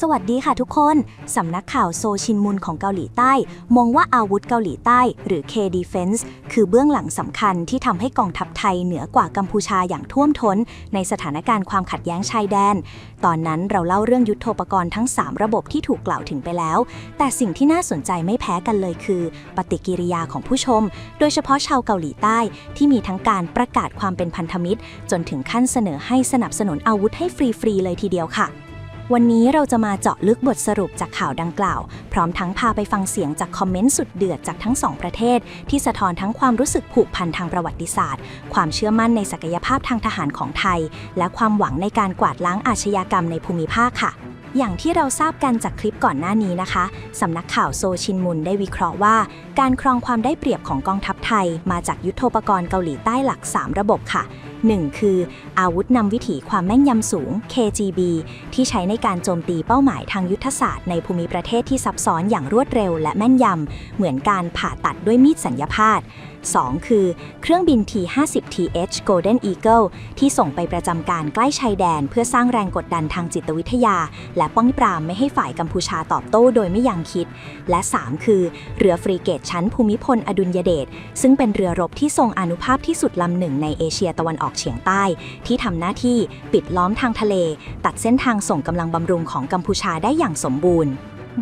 สวัสดีค่ะทุกคน สำนักข่าวโซชินมุนของเกาหลีใต้ มองว่าอาวุธเกาหลีใต้ หรือ K-Defense คือเบื้องหลังสำคัญที่ทำให้กองทัพไทยเหนือกว่ากัมพูชาอย่างท่วมท้น ในสถานการณ์ความขัดแย้งชายแดน ตอนนั้นเราเล่าเรื่องยุทโธปกรณ์ทั้ง 3 ระบบที่ถูกกล่าวถึงไปแล้ว แต่สิ่งที่น่าสนใจไม่แพ้กันเลยคือ ปฏิกิริยาของผู้ชม โดยเฉพาะชาวเกาหลีใต้ ที่มีทั้งการประกาศความเป็นพันธมิตร จนถึงขั้นเสนอให้สนับสนุนอาวุธให้ฟรีๆเลยทีเดียวค่ะ วันนี้เราจะมาเจาะลึกบทสรุปจากข่าวดังกล่าว พร้อมทั้งพาไปฟังเสียงจากคอมเมนต์สุดเดือดจากทั้งสองประเทศ ที่สะท้อนทั้งความรู้สึกผูกพันทางประวัติศาสตร์ ความเชื่อมั่นในศักยภาพทางทหารของไทย และความหวังในการกวาดล้างอาชญากรรมในภูมิภาคค่ะอย่างที่เราทราบกันจากคลิปก่อนหน้านี้นะคะ สำนักข่าวโซชินมุนได้วิเคราะห์ว่า การครองความได้เปรียบของกองทัพไทย มาจากยุทโธปกรณ์เกาหลีใต้หลัก 3 ระบบค่ะ 1. คือ อาวุธนำวิถีความแม่นยำสูง KGB ที่ใช้ในการโจมตีเป้าหมายทางยุทธศาสตร์ในภูมิประเทศที่ซับซ้อนอย่างรวดเร็วและแม่นยำ เหมือนการผ่าตัดด้วยมีดสัญญาพาต 2. คือ เครื่องบิน T-50TH Golden Eagle ที่ส่งไปประจำการใกล้ชายแดน เพื่อสร้างแรงกดดันทางจิตวิทยา และป้องปรามไม่ให้ฝ่ายกัมพูชาตอบโต้โดยไม่ยังคิด และ 3 คือ เรือฟรีเกตชั้นภูมิพลอดุลยเดชซึ่งเป็นเรือรบที่ทรงอนุภาพที่สุดลำหนึ่งในเอเชียตะวันออกเฉียงใต้ ที่ทำหน้าที่ปิดล้อมทางทะเล ตัดเส้นทางส่งกำลังบำรุงของกัมพูชาได้อย่างสมบูรณ์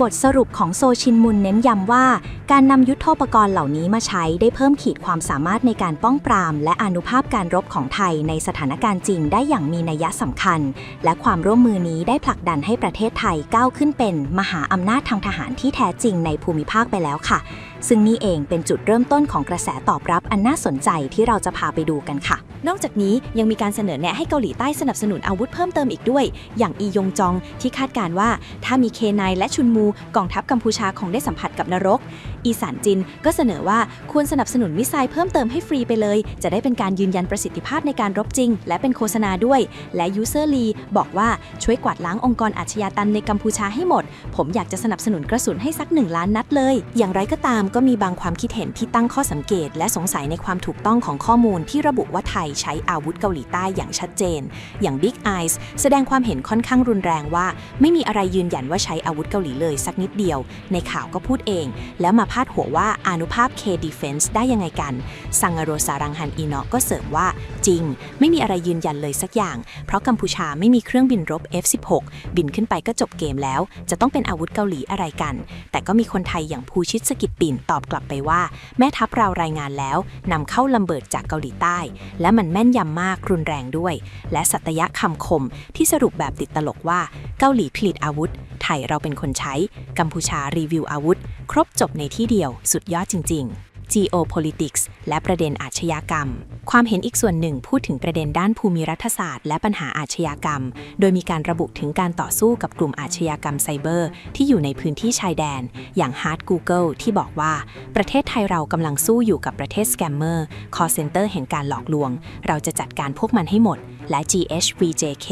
บทสรุปของโซชินมุนเน้นย้ำว่า การนำยุทโธปกรณ์เหล่านี้มาใช้ได้เพิ่มขีดความสามารถในการป้องปราม และอนุภาพการรบของไทยในสถานการณ์จริงได้อย่างมีนัยสำคัญ และความร่วมมือนี้ได้ผลักดันให้ประเทศไทยก้าวขึ้นเป็น มหาอำนาจทางทหารที่แท้จริงในภูมิภาคไปแล้วค่ะ ซึ่งนี่เองเป็นจุดเริ่มต้นของกระแสตอบรับอันน่าสนใจที่เราจะพาไปดูกันค่ะ นอกจากนี้ยังมีการเสนอแนะให้เกาหลีใต้สนับสนุนอาวุธเพิ่มเติมอีกด้วย อย่างอียงจองที่คาดการว่า ถ้ามีเคนายและชุนมูกองทัพกัมพูชาคงได้สัมผัสกับนรก อีสานจิน ก็เสนอว่าควรสนับสนุนมิสไซล์เพิ่มเติมให้ฟรีไปเลย จะได้เป็นการยืนยันประสิทธิภาพในการรบจริง และเป็นโฆษณาด้วย และยูเซอร์ลีบอกว่าช่วยกวาดล้างองค์กรอาชญากรรมในกัมพูชาให้หมด ผมอยากจะสนับสนุนกระสุนให้สักหนึ่งล้านนัดเลย อย่างไรก็ตามก็มีบางความคิดเห็นที่ตั้งข้อสังเกต และสงสัยในความถูกต้องของข้อมูลที่ระบุว่าไทยใช้อาวุธเกาหลีใต้อย่างชัดเจน อย่าง Big Eyes แสดงความเห็นค่อนข้างรุนแรงว่า ไม่มีอะไรยืนยันว่าใช้อาวุธเกาหลีเลยสักนิดเดียว ในข่าวก็พูดเอง แล้วมาาดหัวว่าอนุภาพ K Defense ได้ยังไงกันซังอโรสารังฮันอีเนาะก็เสริมว่า จริง ไม่มีอะไรยืนยันเลยสักอย่าง เพราะกัมพูชาไม่มีเครื่องบินรบ F16 บินขึ้นไปก็จบเกมแล้ว จะต้องเป็นอาวุธเกาหลีอะไรกัน แต่ก็มีคนไทยอย่างภูชิตสกิจปิ่นตอบกลับไปว่า แม่ทัพเรารายงานแล้วนำเข้าลำเบิดจากเกาหลีใต้ และมันแม่นยำมากรุนแรงด้วย และสัตยะคำคมที่สรุปแบบติดตลกว่าเกาหลีผลิตอาวุธ ไทยเราเป็นคนใช้ กัมพูชารีวิวอาวุธ ครบจบในที่เดียวสุดยอดจริง ๆ geopolitics และประเด็นอาชญากรรม ความเห็นอีกส่วนหนึ่งพูดถึงประเด็นด้านภูมิรัฐศาสตร์และปัญหาอาชญากรรม โดยมีการระบุถึงการต่อสู้กับกลุ่มอาชญากรรมไซเบอร์ ที่อยู่ในพื้นที่ชายแดน อย่าง Hard Google ที่บอกว่า ประเทศไทยเรากำลังสู้อยู่กับประเทศสแกมเมอร์ call center แห่งการหลอกลวง เราจะจัดการพวกมันให้หมดและ GHVJK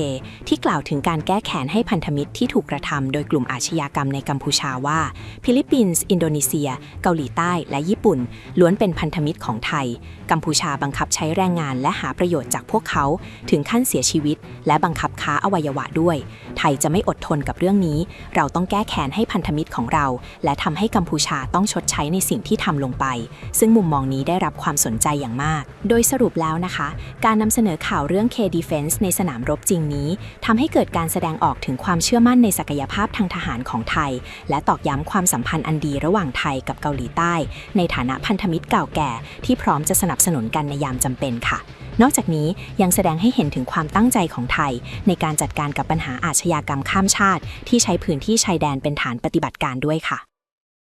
ที่กล่าวถึงการแก้แค้นให้พันธมิตรที่ถูกกระทำโดยกลุ่มอาชญากรรมในกัมพูชาว่า ฟิลิปปินส์ อินโดนีเซีย เกาหลีใต้และญี่ปุ่น ล้วนเป็นพันธมิตรของไทย กัมพูชาบังคับใช้แรงงานและหาประโยชน์จากพวกเขา ถึงขั้นเสียชีวิต และบังคับค้าอวัยวะด้วย ทยจะไม่อดทนกับเรื่องนี้ เราต้องแก้แค้นให้พันธมิตรของเรา และทำให้กัมพูชาต้องชดใช้ในสิ่งที่ทำลงไป ซึ่งมุมมองนี้ได้รับความสนใจอย่างมาก โดยสรุปแล้วนะคะ การนำเสนอข่าวเรื่อง K Defense ในสนามรบจริงนี้ทำให้เกิดการแสดงออกถึงความเชื่อมั่นในศักยภาพทางทหารของไทย และตอกย้ำความสัมพันธ์อันดีระหว่างไทยกับเกาหลีใต้ ในฐานะพันธมิตรเก่าแก่ ที่พร้อมจะสนับสนุนกันในยามจำเป็นค่ะ นอกจากนี้ยังแสดงให้เห็นถึงความตั้งใจของไทย ในการจัดการกับปัญหาอาชญากรรมข้ามชาติ ที่ใช้พื้นที่ชายแดนเป็นฐานปฏิบัติการด้วยค่ะ